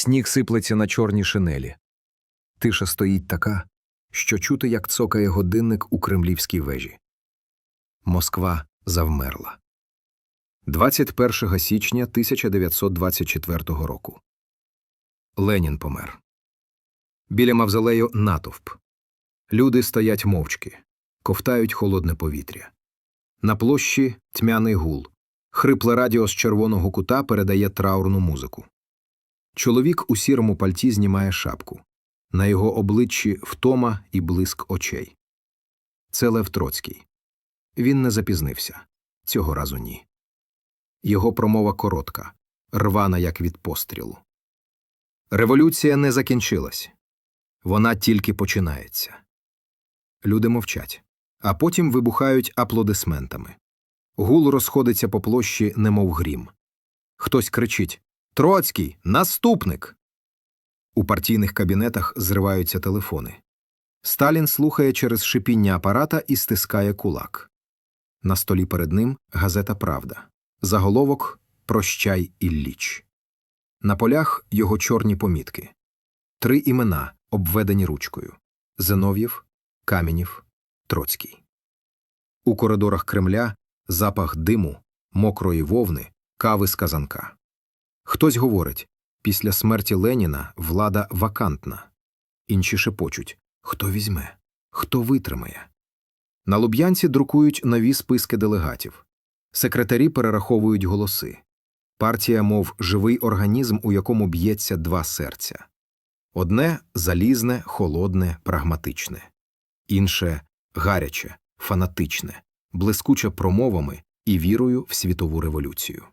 Сніг сиплеться на чорні шинелі. Тиша стоїть така, що чути, як цокає годинник у кремлівській вежі. Москва завмерла. 21 січня 1924 року. Ленін помер. Біля мавзолею натовп. Люди стоять мовчки, ковтають холодне повітря. На площі тьмяний гул. Хрипле радіо з червоного кута передає траурну музику. Чоловік у сірому пальті знімає шапку. На його обличчі втома і блиск очей. Це Лев Троцький. Він не запізнився. Цього разу ні. Його промова коротка, рвана, як від пострілу. Революція не закінчилась. Вона тільки починається. Люди мовчать, а потім вибухають аплодисментами. Гул розходиться по площі, немов грім. Хтось кричить Троцький, наступник. У партійних кабінетах зриваються телефони. Сталін слухає через шипіння апарата і стискає кулак. На столі перед ним газета Правда. Заголовок Прощай Ілліч. На полях його чорні помітки. Три імена, обведені ручкою Зинов'єв, Камінів, Троцький. У коридорах Кремля запах диму, мокрої вовни, кави з казанка. Хтось говорить після смерті Леніна влада вакантна. Інші шепочуть хто візьме, хто витримає. На Луб'янці друкують нові списки делегатів. Секретарі перераховують голоси. Партія, мов живий організм, у якому б'ється два серця. Одне залізне, холодне, прагматичне, інше гаряче, фанатичне, блискуче промовами і вірою в світову революцію.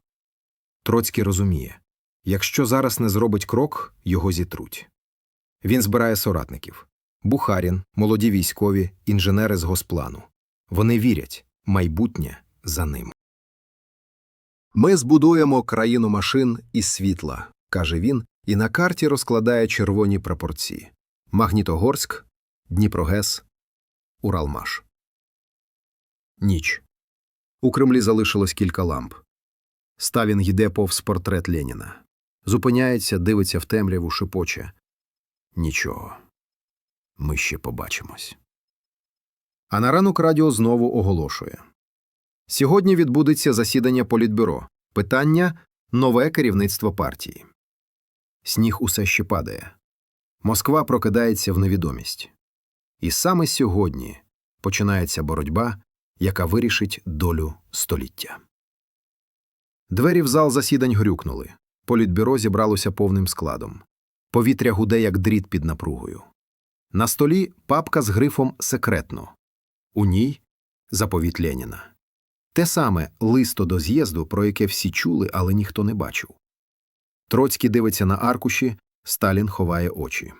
Троцький розуміє якщо зараз не зробить крок, його зітруть. Він збирає соратників Бухарін, молоді військові, інженери з госплану. Вони вірять майбутнє за ним. Ми збудуємо країну машин і світла, каже він, і на карті розкладає червоні прапорці Магнітогорськ, Дніпрогес, Уралмаш. Ніч. У Кремлі залишилось кілька ламп. Сталін йде повз портрет Леніна. Зупиняється, дивиться в темряву, шепоче. Нічого. Ми ще побачимось. А на ранок радіо знову оголошує. Сьогодні відбудеться засідання Політбюро. Питання нове керівництво партії. Сніг усе ще падає. Москва прокидається в невідомість. І саме сьогодні починається боротьба, яка вирішить долю століття. Двері в зал засідань грюкнули. Політбюро зібралося повним складом. Повітря гуде, як дріт під напругою. На столі папка з грифом секретно. У ній заповіт Леніна. Те саме листо до з'їзду, про яке всі чули, але ніхто не бачив. Троцький дивиться на аркуші, Сталін ховає очі.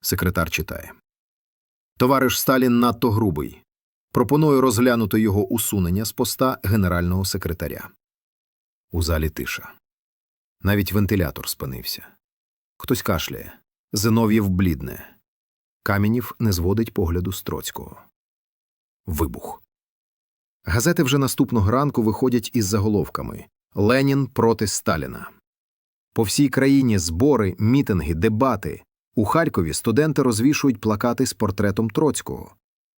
Секретар читає. Товариш Сталін надто грубий. Пропоную розглянути його усунення з поста генерального секретаря. У залі тиша. Навіть вентилятор спинився. Хтось кашляє. Зинов'єв блідне. Камінів не зводить погляду з Троцького. Вибух. Газети вже наступного ранку виходять із заголовками Ленін проти Сталіна. По всій країні збори, мітинги, дебати. У Харкові студенти розвішують плакати з портретом Троцького.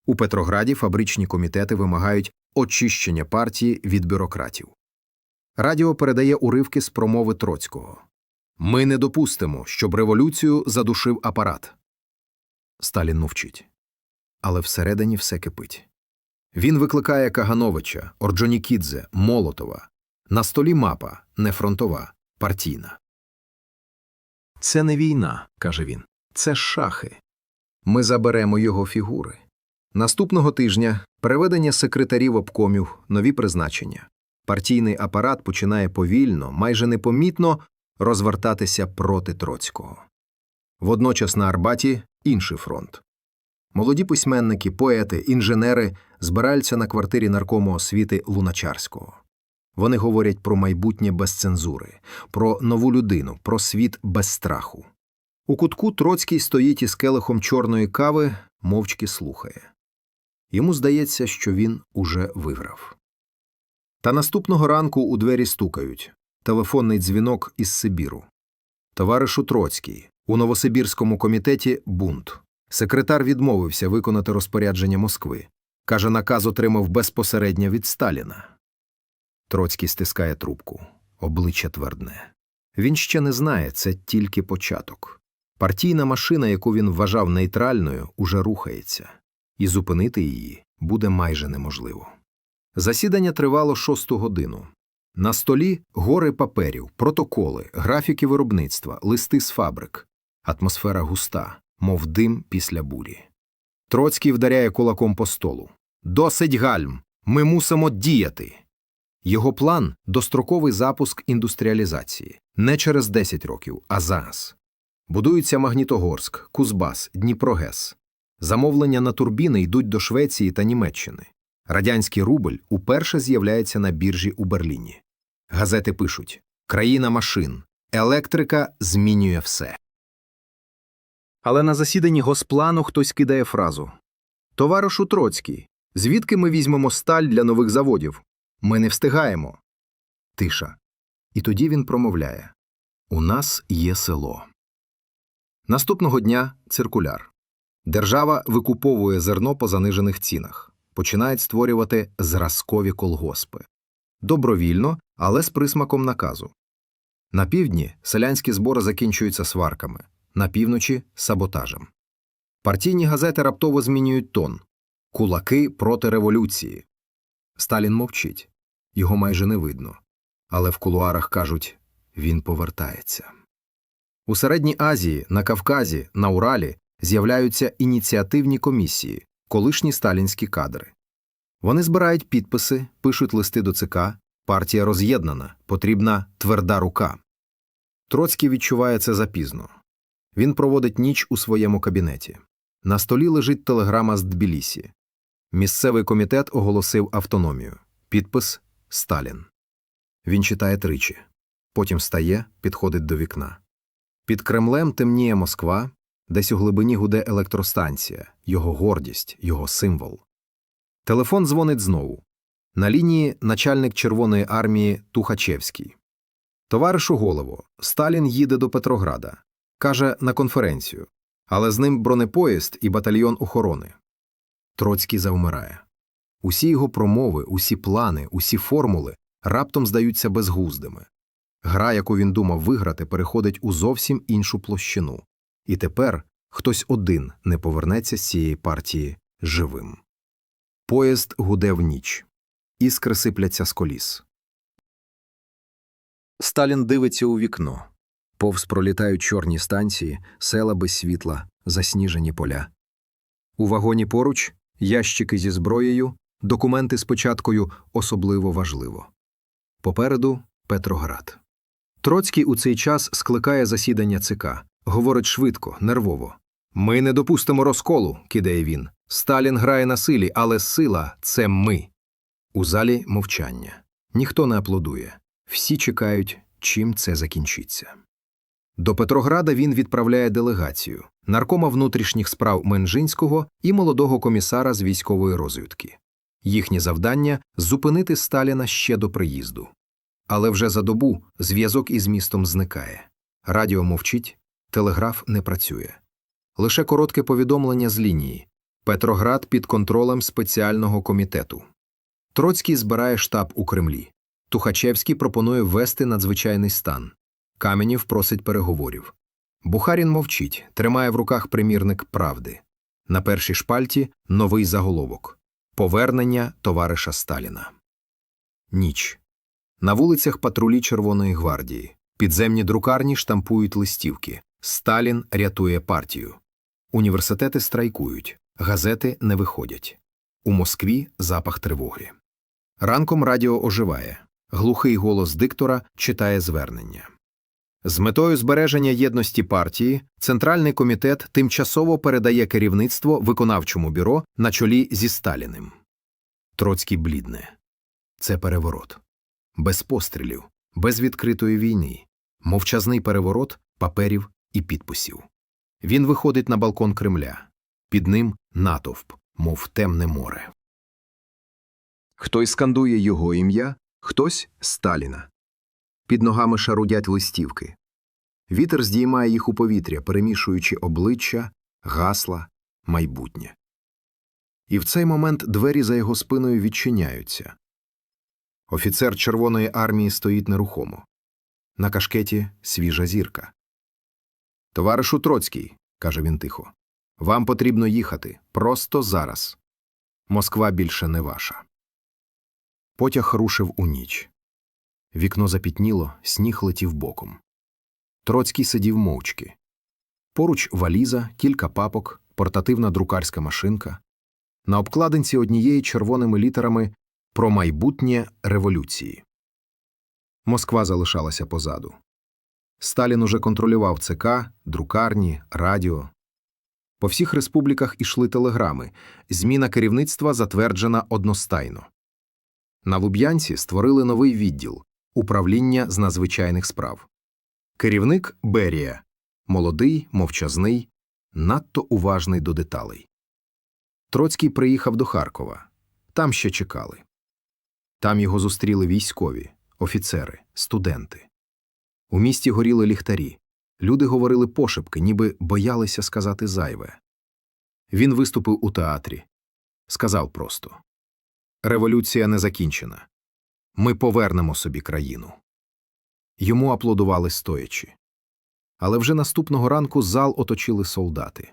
У Петрограді фабричні комітети вимагають очищення партії від бюрократів. Радіо передає уривки з промови Троцького. Ми не допустимо, щоб революцію задушив апарат. Сталін мовчить. Але всередині все кипить. Він викликає Кагановича, Орджонікідзе, Молотова. На столі мапа, не фронтова, партійна. Це не війна, каже він. Це шахи. Ми заберемо його фігури. Наступного тижня переведення секретарів обкомів, нові призначення. Партійний апарат починає повільно, майже непомітно розвертатися проти Троцького. Водночас на Арбаті інший фронт. Молоді письменники, поети, інженери збираються на квартирі наркому освіти Луначарського. Вони говорять про майбутнє без цензури, про нову людину, про світ без страху. У кутку Троцький стоїть із келихом чорної кави, мовчки слухає. Йому здається, що він уже виграв. Та наступного ранку у двері стукають телефонний дзвінок із Сибіру. Товаришу Троцький, у Новосибірському комітеті бунт. Секретар відмовився виконати розпорядження Москви. Каже, наказ отримав безпосередньо від Сталіна. Троцький стискає трубку. Обличчя твердне. Він ще не знає, це тільки початок. Партійна машина, яку він вважав нейтральною, уже рухається, і зупинити її буде майже неможливо. Засідання тривало шосту годину. На столі гори паперів, протоколи, графіки виробництва, листи з фабрик. Атмосфера густа, мов дим після бурі. Троцький вдаряє кулаком по столу. Досить гальм! Ми мусимо діяти. Його план достроковий запуск індустріалізації не через 10 років, а зараз. Будуються Магнітогорськ, Кузбас, Дніпрогес. Замовлення на турбіни йдуть до Швеції та Німеччини. Радянський рубль уперше з'являється на біржі у Берліні. Газети пишуть Країна машин. Електрика змінює все. Але на засіданні госплану хтось кидає фразу Товаришу Троцький, звідки ми візьмемо сталь для нових заводів? Ми не встигаємо. Тиша. І тоді він промовляє У нас є село. Наступного дня циркуляр. Держава викуповує зерно по занижених цінах, починають створювати зразкові колгоспи. Добровільно, але з присмаком наказу. На півдні селянські збори закінчуються сварками, на півночі саботажем. Партійні газети раптово змінюють тон кулаки проти революції. Сталін мовчить, його майже не видно, але в кулуарах кажуть він повертається. У Середній Азії, на Кавказі, на Уралі з'являються ініціативні комісії, колишні сталінські кадри. Вони збирають підписи, пишуть листи до ЦК, партія роз'єднана, потрібна тверда рука. Троцький відчуває це запізно. Він проводить ніч у своєму кабінеті. На столі лежить телеграма з Тбілісі. Місцевий комітет оголосив автономію. Підпис Сталін. Він читає тричі. Потім встає, підходить до вікна. Під Кремлем темніє Москва, десь у глибині гуде електростанція, його гордість, його символ. Телефон дзвонить знову. На лінії начальник Червоної армії Тухачевський. Товаришу голово, Сталін їде до Петрограда. Каже на конференцію, але з ним бронепоїзд і батальйон охорони. Троцький завмирає. Усі його промови, усі плани, усі формули раптом здаються безгуздими. Гра, яку він думав виграти, переходить у зовсім іншу площину. І тепер хтось один не повернеться з цієї партії живим. Поїзд гуде в ніч. Іскри сипляться з коліс. Сталін дивиться у вікно. Повз пролітають чорні станції, села без світла, засніжені поля. У вагоні поруч ящики зі зброєю, документи з початкою особливо важливо. Попереду Петроград. Троцький у цей час скликає засідання ЦК. Говорить швидко, нервово. Ми не допустимо розколу, кидає він. Сталін грає на силі, але сила це ми. У залі мовчання. Ніхто не аплодує. Всі чекають, чим це закінчиться. До Петрограда він відправляє делегацію наркома внутрішніх справ Менжинського і молодого комісара з військової розвідки. Їхнє завдання зупинити Сталіна ще до приїзду. Але вже за добу зв'язок із містом зникає. Радіо мовчить, телеграф не працює. Лише коротке повідомлення з лінії Петроград під контролем спеціального комітету. Троцький збирає штаб у Кремлі. Тухачевський пропонує ввести надзвичайний стан. Каменів просить переговорів. Бухарін мовчить, тримає в руках примірник правди. На першій шпальті новий заголовок Повернення товариша Сталіна. Ніч. На вулицях патрулі Червоної гвардії. Підземні друкарні штампують листівки. Сталін рятує партію. Університети страйкують, газети не виходять. У Москві запах тривоги. Ранком радіо оживає. Глухий голос диктора читає звернення. З метою збереження єдності партії Центральний комітет тимчасово передає керівництво виконавчому бюро на чолі зі Сталіним. Троцький блідне. Це переворот. Без пострілів, без відкритої війни, мовчазний переворот паперів і підписів. Він виходить на балкон Кремля. Під ним натовп, мов темне море. Хтось скандує його ім'я, хтось Сталіна. Під ногами шарудять листівки. Вітер здіймає їх у повітря, перемішуючи обличчя, гасла, майбутнє. І в цей момент двері за його спиною відчиняються. Офіцер Червоної армії стоїть нерухомо. На кашкеті свіжа зірка. Товаришу Троцький, каже він тихо, вам потрібно їхати просто зараз. Москва більше не ваша. Потяг рушив у ніч. Вікно запітніло, сніг летів боком. Троцький сидів мовчки. Поруч валіза, кілька папок, портативна друкарська машинка. На обкладинці однієї червоними літерами про майбутнє революції. Москва залишалася позаду. Сталін уже контролював ЦК, друкарні, радіо. По всіх республіках ішли телеграми. Зміна керівництва затверджена одностайно. На Луб'янці створили новий відділ управління з надзвичайних справ. Керівник Берія молодий, мовчазний, надто уважний до деталей. Троцький приїхав до Харкова. Там ще чекали. Там його зустріли військові, офіцери, студенти. У місті горіли ліхтарі. Люди говорили пошепки, ніби боялися сказати зайве. Він виступив у театрі. Сказав просто Революція не закінчена. Ми повернемо собі країну. Йому аплодували стоячи. Але вже наступного ранку зал оточили солдати.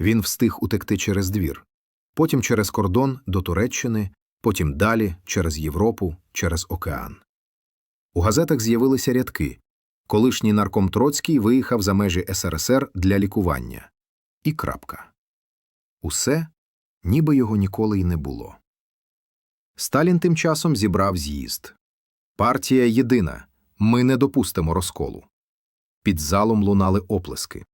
Він встиг утекти через двір, потім через кордон до Туреччини, потім далі через Європу, через океан. У газетах з'явилися рядки. Колишній нарком Троцький виїхав за межі СРСР для лікування. І крапка. Усе, ніби його ніколи й не було. Сталін тим часом зібрав з'їзд. Партія єдина. Ми не допустимо розколу. Під залом лунали оплески.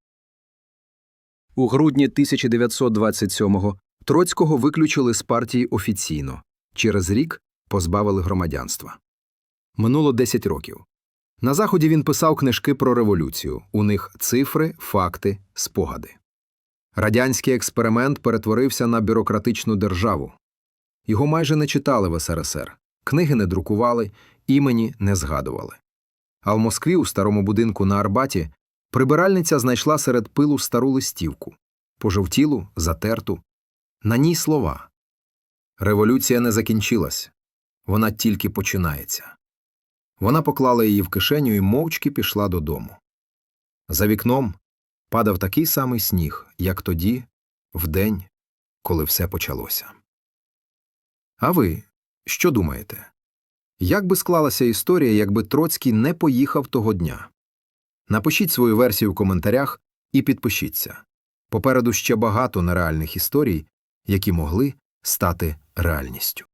У грудні 1927-го Троцького виключили з партії офіційно. Через рік позбавили громадянства. Минуло 10 років. На Заході він писав книжки про революцію. У них цифри, факти, спогади. Радянський експеримент перетворився на бюрократичну державу. Його майже не читали в СРСР, книги не друкували, імені не згадували. А в Москві у старому будинку на Арбаті прибиральниця знайшла серед пилу стару листівку, пожовтілу, затерту. На ній слова Революція не закінчилась, вона тільки починається. Вона поклала її в кишеню і мовчки пішла додому. За вікном падав такий самий сніг, як тоді, в день, коли все почалося. А ви що думаєте? Як би склалася історія, якби Троцький не поїхав того дня? Напишіть свою версію в коментарях і підпишіться. Попереду ще багато нереальних історій, які могли стати реальністю.